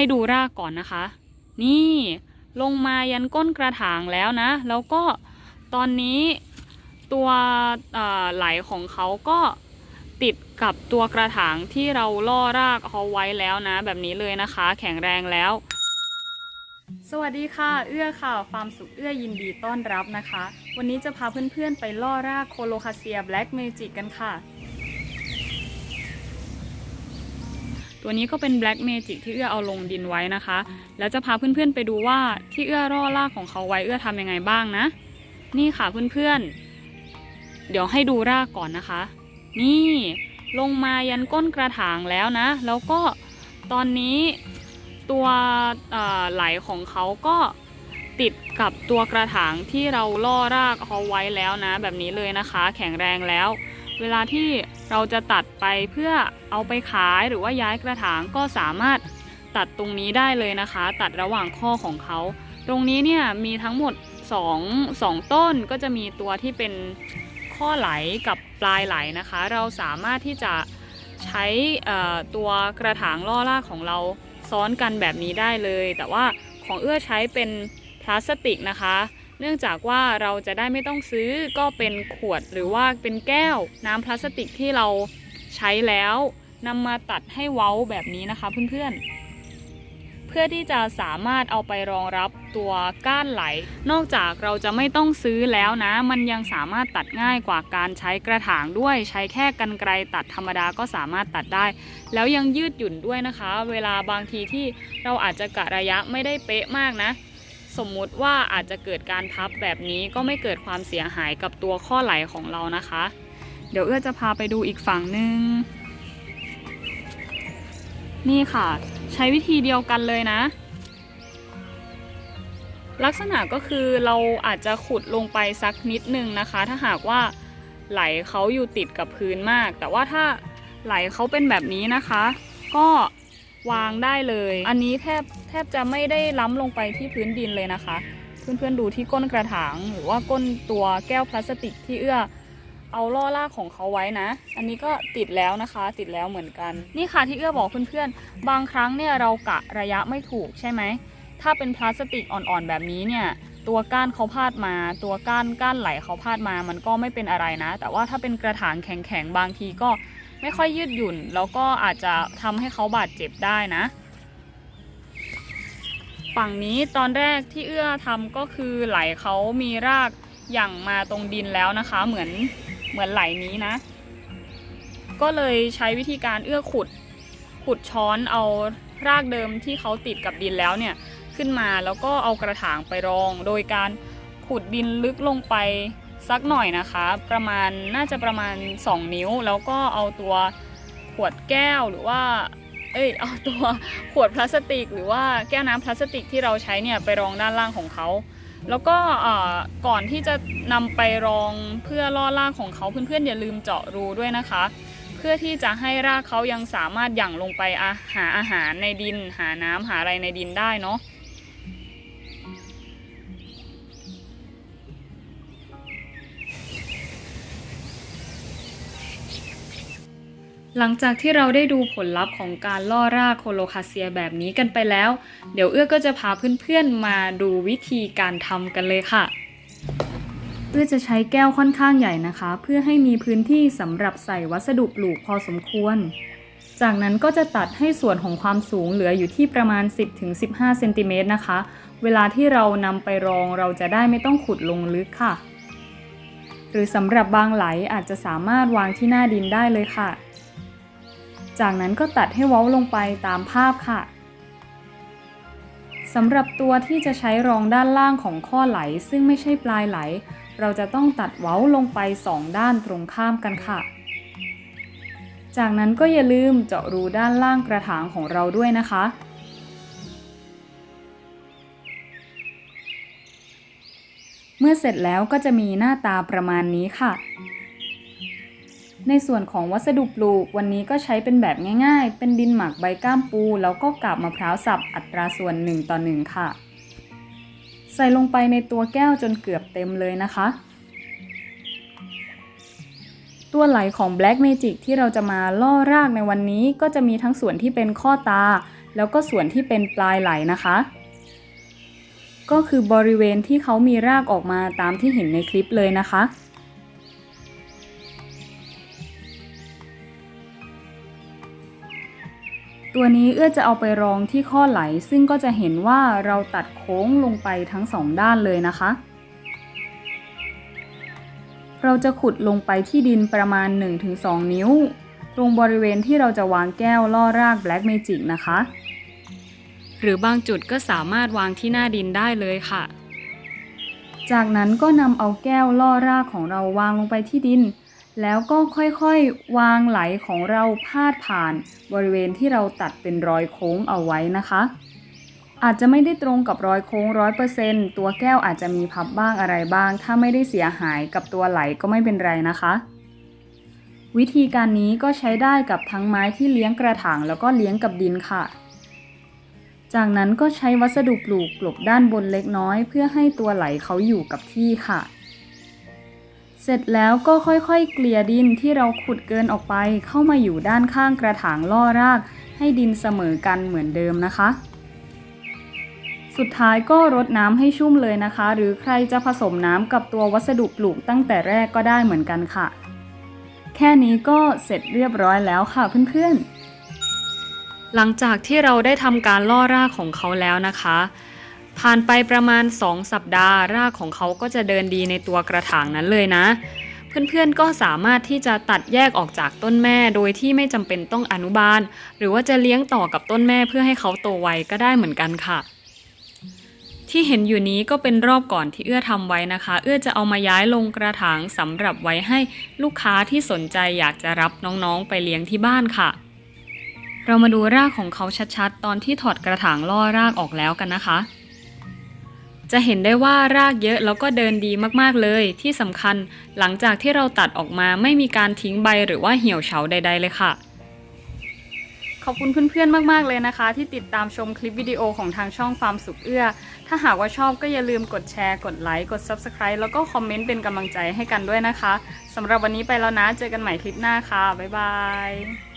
ให้ดูรากก่อนนะคะ นี่ลงมายันก้นกระถางแล้วนะ แล้วก็ตอนนี้ตัวไหลของเขาก็ติดกับตัวกระถางที่เราล่อรากเอาไว้แล้วนะ แบบนี้เลยนะคะ แข็งแรงแล้ว สวัสดีค่ะ เอื้อค่ะฟาร์มสุขเอื้อยินดีต้อนรับนะคะ วันนี้จะพาเพื่อนๆไปล่อรากโคโลคาเซียแบล็กเมจิกกันค่ะ ตัวนี้ก็เป็นแบล็กเมจิกที่เอื้อเอาลงดินไว้นะคะ แล้วจะพาเพื่อนๆไปดูว่าที่เอื้อล่อรากของเขาไว้เอื้อทำยังไงบ้างนะ นี่ค่ะเพื่อนๆ เดี๋ยวให้ดูรากก่อนนะคะ นี่ลงมายันก้นกระถางแล้วนะ แล้วก็ตอนนี้ตัวเอ่อไหลของเขาก็ติดกับตัวกระถางที่เราล่อรากเอาไว้แล้วนะ แบบนี้เลยนะคะ แข็งแรงแล้ว เวลาที่เราจะตัดไปเพื่อเอาไปขายหรือว่าย้ายกระถางก็สามารถตัดตรงนี้ได้เลยนะคะ ตัดระหว่างข้อของเขา ตรงนี้เนี่ยมีทั้งหมด2 2ต้นก็จะมีตัวที่เป็นข้อไหลกับปลายไหลนะคะ เราสามารถที่จะใช้ตัวกระถางล่อรากของเราซ้อนกันแบบนี้ได้เลย แต่ว่าของเอื้อใช้เป็นพลาสติกนะคะ เนื่องจากว่าเราจะได้ไม่ต้องซื้อก็เป็นขวดหรือว่าเป็นแก้วน้ำพลาสติกที่เราใช้แล้วนำมาตัดให้เว้าแบบนี้นะคะเพื่อนๆ เพื่อที่จะสามารถเอาไปรองรับตัวก้านไหล นอกจากเราจะไม่ต้องซื้อแล้วนะ มันยังสามารถตัดง่ายกว่าการใช้กระถางด้วย ใช้แค่กันไกรตัดธรรมดาก็สามารถตัดได้ แล้วยังยืดหยุ่นด้วยนะคะ เวลาบางทีที่เราอาจจะกะระยะไม่ได้เป๊ะมากนะ สมมุติว่าอาจจะเกิดการพับแบบนี้ก็ไม่เกิดความเสียหายกับตัวข้อไหลของเรานะคะ เดี๋ยวเอื้อจะพาไปดูอีกฝั่งหนึ่งนี่ค่ะ ใช้วิธีเดียวกันเลยนะ ลักษณะก็คือเราอาจจะขุดลงไปสักนิดนึงนะคะ ถ้าหากว่าไหลเขาอยู่ติดกับพื้นมาก แต่ว่าถ้าไหลเขาเป็นแบบนี้นะคะ ก็ วางได้เลย อันนี้แทบแทบจะไม่ได้ล้ำลงไปที่พื้นดินเลยนะคะ เพื่อนๆดูที่ก้นกระถางหรือว่าก้นตัวแก้วพลาสติกที่เอื้อเอาล่อลากของเขาไว้นะ อันนี้ก็ติดแล้วนะคะ ติดแล้วเหมือนกัน นี่ค่ะที่เอื้อบอกเพื่อนๆ บางครั้งเนี่ยเรากะระยะไม่ถูกใช่ไหม ถ้าเป็นพลาสติกอ่อนๆแบบนี้เนี่ย ตัวก้านเขาพาดมา ตัวก้านก้านไหลเขาพาดมา มันก็ไม่เป็นอะไรนะ แต่ว่าถ้าเป็นกระถางแข็งๆ บางทีก็ ไม่ค่อยยืดหยุ่น แล้วก็อาจจะทำให้เขาบาดเจ็บได้นะ ฝั่งนี้ตอนแรกที่เอื้อทำก็คือไหลเขามีรากหยั่งมาตรงดินแล้วนะคะ เหมือนเหมือนไหลนี้นะ ก็เลยใช้วิธีการเอื้อขุดขุดช้อนเอารากเดิมที่เขาติดกับดินแล้วเนี่ยขึ้นมาแล้วก็เอากระถางไปรอง โดยการขุดดินลึกลงไป สักหน่อยนะคะ ประมาณน่าจะประมาณ 2 นิ้ว แล้วก็เอาตัวขวดแก้วหรือว่า เอ้ยเอาตัวขวดพลาสติก หรือว่าแก้วน้ำพลาสติกที่เราใช้เนี่ยไปรองด้านล่างของเขาแล้วก็เอ่อก่อนที่จะนำไปรองเพื่อล่อรากของเขาเพื่อนๆอย่าลืมเจาะรูด้วยนะคะ เพื่อที่จะให้รากเขายังสามารถหยั่งลงไปหาอาหารในดิน หาน้ำหาอะไรในดินได้เนาะ หลังจากที่เราได้ดูผลลัพธ์ของการล่อรากโคโลคาเซียแบบนี้กันไปแล้ว เดี๋ยวเอื้อก็จะพาเพื่อนๆมาดูวิธีการทำกันเลยค่ะ เอื้อจะใช้แก้วค่อนข้างใหญ่นะคะ เพื่อให้มีพื้นที่สำหรับใส่วัสดุปลูกพอสมควร จากนั้นก็จะตัดให้ส่วนของความสูงเหลืออยู่ที่ประมาณ 10-15เซนติเมตรนะคะ เวลาที่เรานำไปรองเราจะได้ไม่ต้องขุดลงลึกค่ะ หรือสำหรับบางไหลอาจจะสามารถวางที่หน้าดินได้เลยค่ะ จากนั้นก็ตัดให้เว้าลงไปตามภาพค่ะสำหรับตัวที่จะใช้รองด้านล่างของข้อไหลซึ่งไม่ใช่ปลายไหล เราจะต้องตัดเว้าลงไปสองด้านตรงข้ามกันค่ะ จากนั้นก็อย่าลืมเจาะรูด้านล่างกระถางของเราด้วยนะคะ เมื่อเสร็จแล้วก็จะมีหน้าตาประมาณนี้ค่ะ ในส่วนของวัสดุปลูกวันนี้ก็ใช้เป็นแบบง่ายๆ เป็นดินหมักใบก้ามปู แล้วก็กาบมะพร้าวสับอัตราส่วน1ต่อ1ค่ะ ใส่ลงไปในตัวแก้วจนเกือบเต็มเลยนะคะ ตัวไหลของ Black Magic ที่เราจะมาล่อรากในวันนี้ก็จะมีทั้งส่วนที่เป็นข้อตา แล้วก็ส่วนที่เป็นปลายไหลนะคะ ก็คือบริเวณที่เขามีรากออกมาตามที่เห็นในคลิปเลยนะคะ ตัวนี้เอื้อจะเอาไปรองที่ข้อไหล ซึ่งก็จะเห็นว่าเราตัดโค้งลงไปทั้งสองด้านเลยนะคะ เราจะขุดลงไปที่ดินประมาณ 1-2 นิ้ว ตรงบริเวณที่เราจะวางแก้วล่อราก Black Magic นะคะ หรือบางจุดก็สามารถวางที่หน้าดินได้เลยค่ะ จากนั้นก็นำเอาแก้วล่อรากของเราวางลงไปที่ดิน แล้วก็ค่อยๆ วางไหลของเราพาดผ่านบริเวณที่เราตัดเป็นรอยโค้งเอาไว้นะคะ อาจจะไม่ได้ตรงกับรอยโค้งร้อยเปอร์เซนต์ตัวแก้วอาจจะมีพับบ้างอะไรบ้าง ถ้าไม่ได้เสียหายกับตัวไหลก็ไม่เป็นไรนะคะ วิธีการนี้ก็ใช้ได้กับทั้งไม้ที่เลี้ยงกระถางแล้วก็เลี้ยงกับดินค่ะ จากนั้นก็ใช้วัสดุปลูกกลบด้านบนเล็กน้อย เพื่อให้ตัวไหลเขาอยู่กับที่ค่ะ เสร็จแล้วก็ค่อยๆ เกลี่ยดินที่เราขุดเกินออกไป เข้ามาอยู่ด้านข้างกระถางล่อราก ให้ดินเสมอกันเหมือนเดิมนะคะ สุดท้ายก็รดน้ำให้ชุ่มเลยนะคะ หรือใครจะผสมน้ำกับตัววัสดุปลูกตั้งแต่แรกก็ได้เหมือนกันค่ะ แค่นี้ก็เสร็จเรียบร้อยแล้วค่ะเพื่อนๆหลังจากที่เราได้ทำการล่อรากของเขาแล้วนะคะ ผ่านไปประมาณ 2 สัปดาห์ รากของเขาก็จะเดินดีในตัวกระถางนั้นเลยนะ เพื่อนๆก็สามารถที่จะตัดแยกออกจากต้นแม่โดยที่ไม่จำเป็นต้องอนุบาล หรือว่าจะเลี้ยงต่อกับต้นแม่เพื่อให้เขาโตไวก็ได้เหมือนกันค่ะที่เห็นอยู่นี้ก็เป็นรอบก่อนที่เอื้อทำไว้นะคะ เอื้อจะเอามาย้ายลงกระถางสำหรับไว้ให้ลูกค้าที่สนใจอยากจะรับน้องๆไปเลี้ยงที่บ้านค่ะ เรามาดูรากของเขาชัดๆ ตอนที่ถอดกระถางล่อรากออกแล้วกันนะคะ จะเห็นได้ว่ารากเยอะแล้วก็เดินดีมากๆเลย ที่สำคัญหลังจากที่เราตัดออกมาไม่มีการทิ้งใบหรือว่าเหี่ยวเฉาใด ๆ เลยค่ะ ขอบคุณเพื่อนๆ มากๆ เลยนะคะ ที่ติดตามชมคลิปวิดีโอของทางช่องฟาร์มสุขเอื้อ ถ้าหากว่าชอบก็อย่าลืมกดแชร์ กดไลค์ กด Subscribe แล้วก็คอมเมนต์เป็นกำลังใจให้กันด้วยนะคะสำหรับวันนี้ไปแล้วนะ เจอกันใหม่คลิปหน้าค่ะ บ๊ายบาย